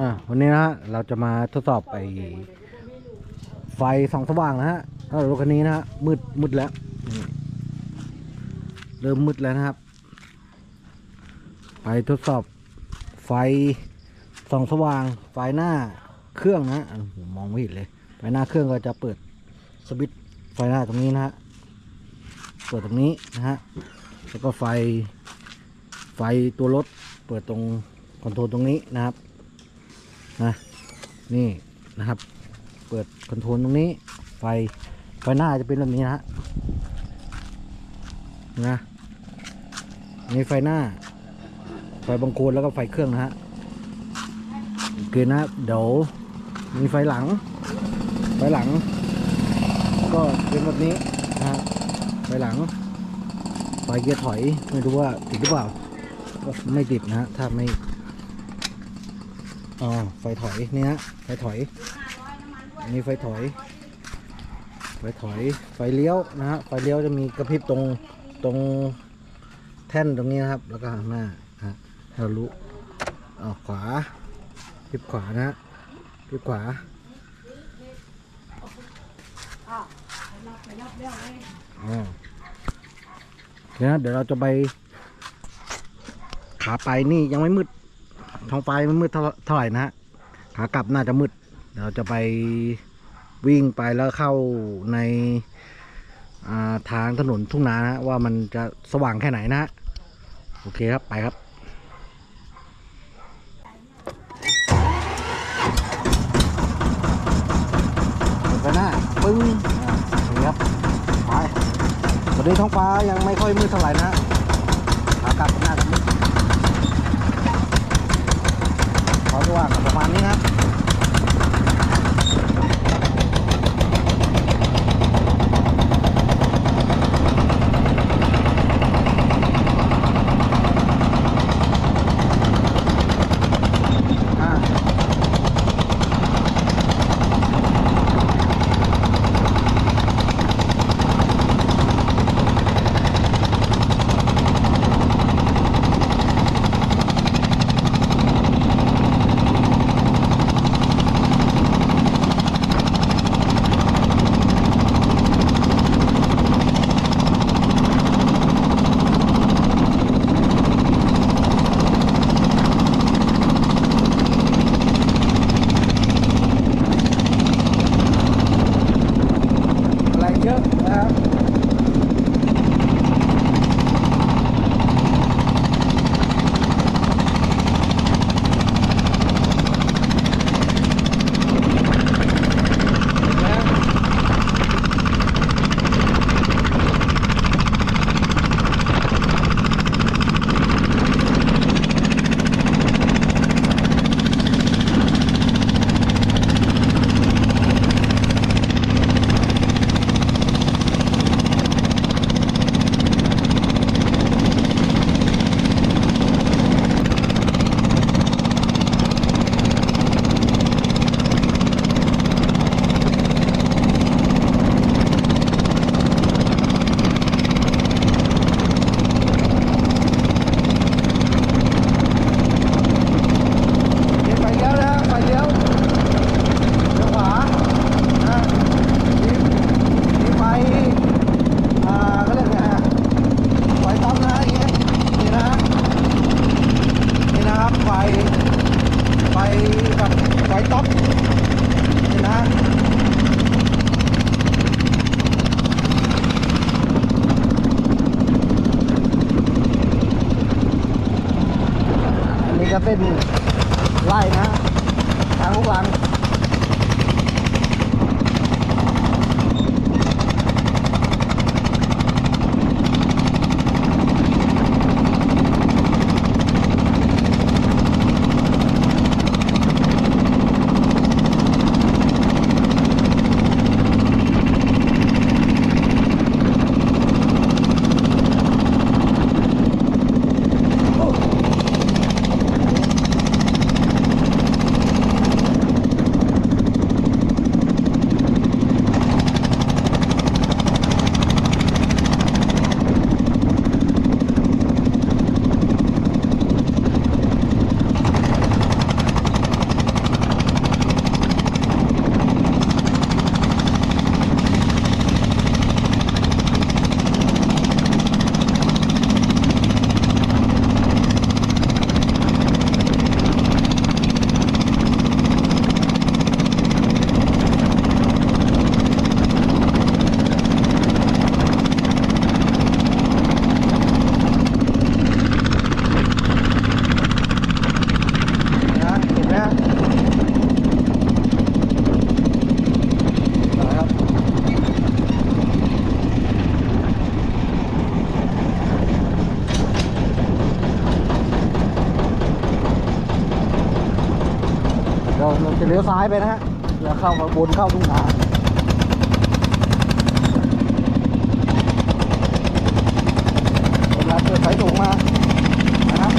อะวันนี้นะฮะเราจะมาทดสอบไปไฟส่องสว่างนะฮะถ้ารถคันนี้นะฮะมืดมืดแล้วเริ่มมืดแล้วนะครับ ไปทดสอบไฟส่องสว่าง ไฟหน้าเครื่องนะอะผมมองไม่เห็นเลยไฟหน้าเครื่องก็จะเปิดสวิตช์ไฟหน้าตรงนี้นะฮะเปิดตรงนี้นะฮะแล้วก็ไฟไฟตัวรถเปิดตรงคอนโทรลตรงนี้นะครับ นะนี่นะครับ เปิดคอนโทรลตรงนี้ ไฟไฟหน้าจะเป็นแบบนี้นะฮะนะนี่ไฟหน้า ไฟบังโคลนแล้วก็ไฟเครื่องนะฮะโอเคนะเดี๋ยวมีไฟหลัง ไฟหลัง ก็เป็นแบบนี้นะฮะไฟหลังไฟเกียร์ถอยไม่รู้ว่าติดหรือเปล่าก็ไม่ติดนะฮะถ้าไม่ อ๋อไฟถอยนี่ฮะไฟถอยอันนี้ไฟถอย ไฟถอยไฟเลี้ยวนะฮะไฟเลี้ยวจะมีกระพริบตรงตรงแท่นตรงนี้นะครับ แล้วก็ข้าหน้าฮะทะลุออกขวาพลิบขวานะฮะพลิบขวาอ๋อเดี๋ยวนะเดี๋ยวเราจะไปขาไปนี่ยังไม่มืด ท้องฟ้ายังไม่มืดเท่าไหร่นะฮะขากลับน่าจะมืดเราจะไปวิ่งไปแล้วเข้าในาทางถนนทุ่งนานะฮะว่ามันจะสว่างแค่ไหนนะฮะโอเคครับไปครับเปิดไปหน้าปึ้งเคครับไปวันนี้ท้องฟ้ายังไม่ค่อยมืดเท่าไหร่นะ จะเป็นไล่นะทางลูกหลัง เลี้ยวซ้ายไปนะฮะอย่าเข้ามาบนเข้าทุ่งนาเวลาเจอสายถุงมานะครับ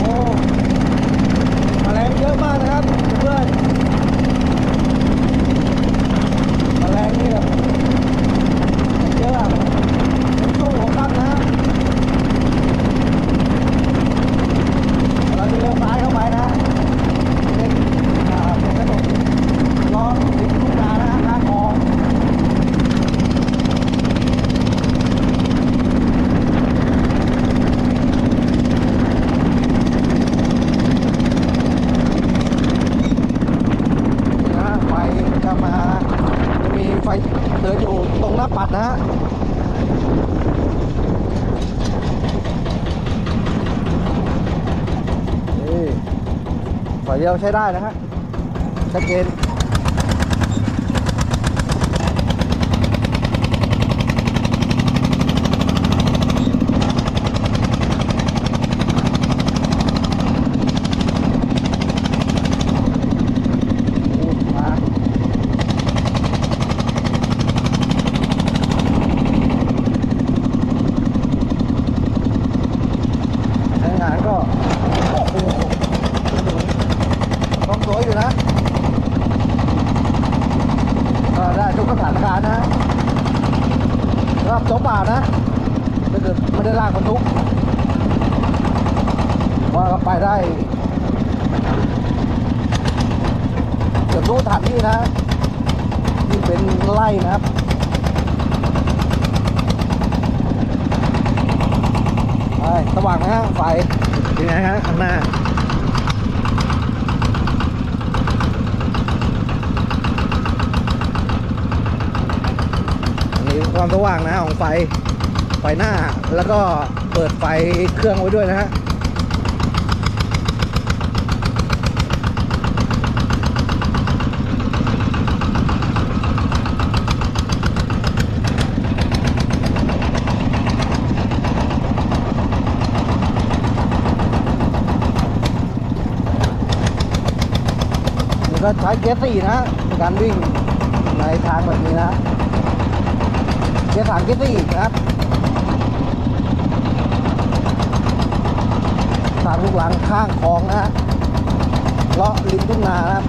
โอ้แมลงเยอะมากนะครับเพื่อนแมลงนี่แบบเยอะอะเป็นช่วงหัวค่ำนะฮะเราจะเลี้ยวซ้ายเข้าไปนะเป็นอ่าเป็นถนนล้อมริมทุ่งนานะฮะข้างคลอง นะไฟจะมาจะมีไฟเดิน อยู่ตรงหน้าปัดนะฮะนี่ฝ่ายเดียวใช้ได้นะฮะชัดเจนมา ใช้งานก็โอ้โหต้องสวยอยู่นะก็ได้ทุกสถานการณ์นะสำหรับโจ๊กป่านะถ้าเกิดไม่ได้ลากบรรทุกว่าก็ไปได้เกือบรู้ถันนี่นะนี่เป็นไล่นะครับไปสว่างไหมฮะไฟเป็นไงฮะข้างหน้าอันนี้ความสว่างนะของไฟ ไฟหน้า แล้วก็เปิดไฟเครื่องไว้ด้วยนะฮะ ก็ใช้เกียร์สี่นะการวิ่งในทางแบบนี้นะเกียร์สามเกียร์สี่นะครับตามลูกหลังข้างคลองนะฮะเลาะริมทุ่งนานะครับ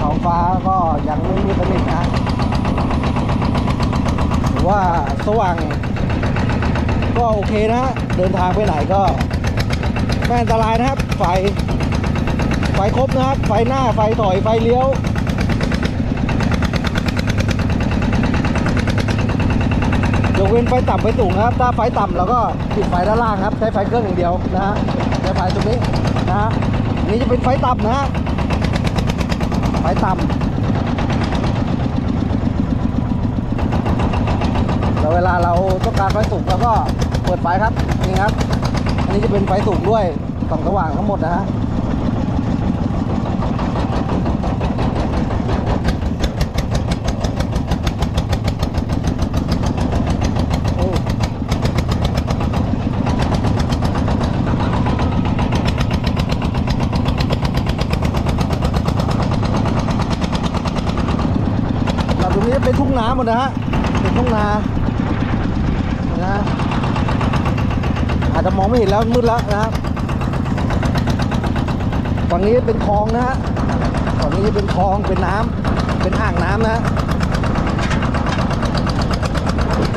ท้องฟ้าก็ยังไม่มีสนิทนะถือว่า สว่าง ก็โอเคนะเดินทางไปไหนก็ไม่อันตรายนะครับ ไฟ ไฟครบนะครับ ไฟหน้าไฟถอยไฟเลี้ยวยกเว้นไฟต่ำไฟสูงครับ ถ้าไฟต่ำเราก็ปิดไฟด้านล่างครับ ใช้ไฟเครื่องอย่างเดียวนะฮะใช้ไฟตรงนี้นะฮะนี้จะเป็นไฟต่ำนะฮะไฟต่ำ วเวลาเราต้องการไฟสูงเราก็เปิดไฟครับนี่ครับ อันนี้จะเป็นไฟสูงด้วยส่องสว่างทั้งหมดนะฮะตรงนี้เป็นทุ่งนาหมดนะฮะเป็นทุ่งนา นะอาจจะมองไม่เห็นแล้วมืดแล้วนะครับฝั่งนี้เป็นคลองนะฮะฝั่งนี้เป็นคลองเป็นน้ำเป็นอ่างน้ำนะฮะ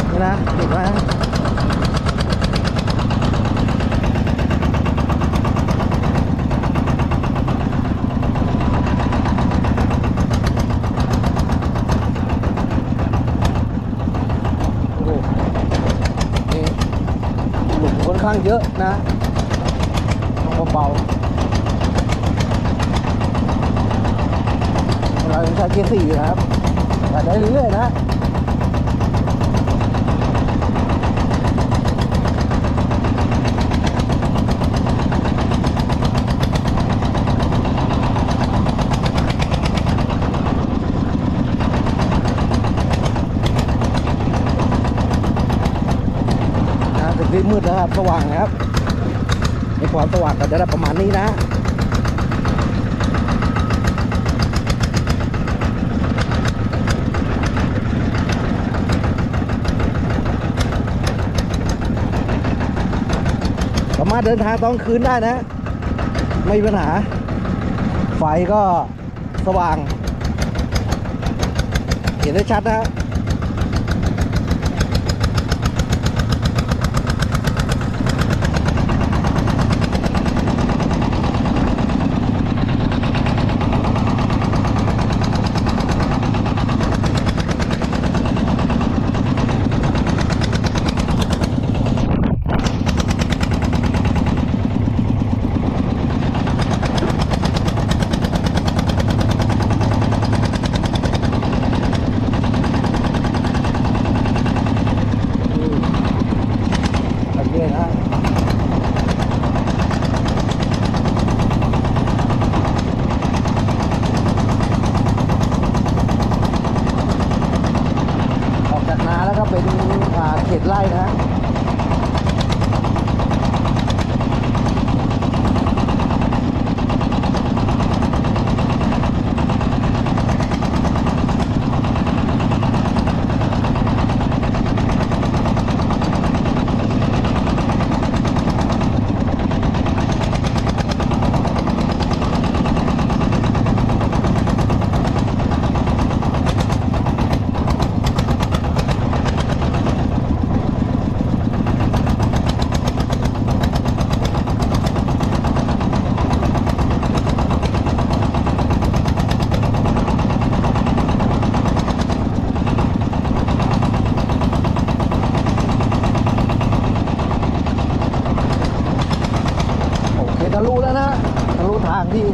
นี่นะเห็นไหมโอ้โหนี่หลุมค่อนข้าง เยอะนะต้องเบาๆเราใช้เกียร์สี่นะครับแต่ได้เรื่อยๆนะถึงับสว่างนะครับ ในความสว่างก็จะได้ประมาณนี้นะสามารถเดินทางตอนคืนได้นะ ไม่มีปัญหา ไฟก็สว่าง เห็นได้ชัดนะฮะแบบ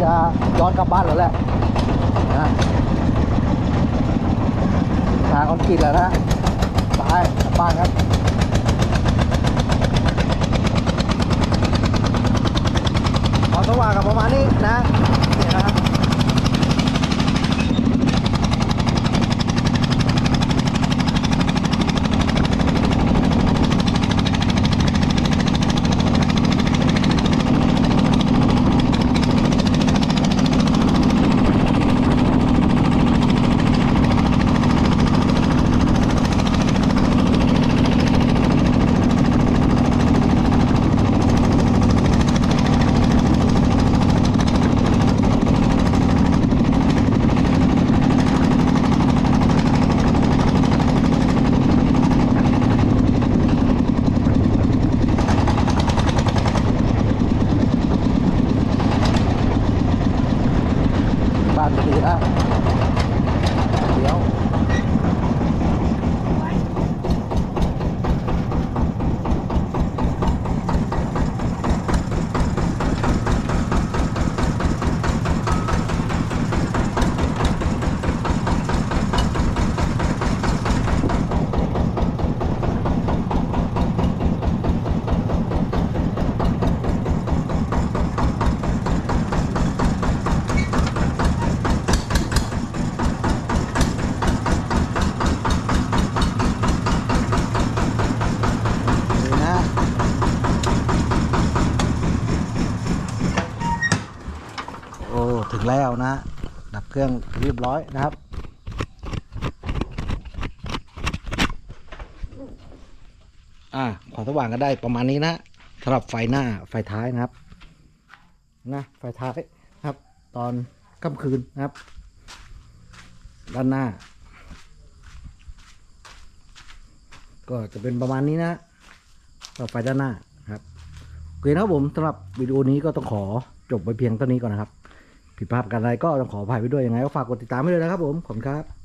จะย้อนกลับบ้านแล้วแหละนะทางคอนกรีตแล้วนะไปกลับบ้านครับความสว่างกับประมาณนี้นะ เครื่องเรียบร้อยนะครับ อ่าความสว่างก็ได้ประมาณนี้นะสำหรับไฟหน้าไฟท้ายนะครับ นะไฟท้ายครับ ตอนค่ำคืนนะครับ ด้านหน้า ก็จะเป็นประมาณนี้นะสำหรับไฟด้านหน้าครับโอเคนะครับผมสำหรับวิดีโอนี้ก็ต้องขอจบไปเพียงเท่านี้ก่อนนะครับ ผิดพลาดประกันอะไรก็ต้องขออภัยไปด้วยยังไงก็ฝากกดติดตามไว้ด้วยนะครับผมขอบคุณครับ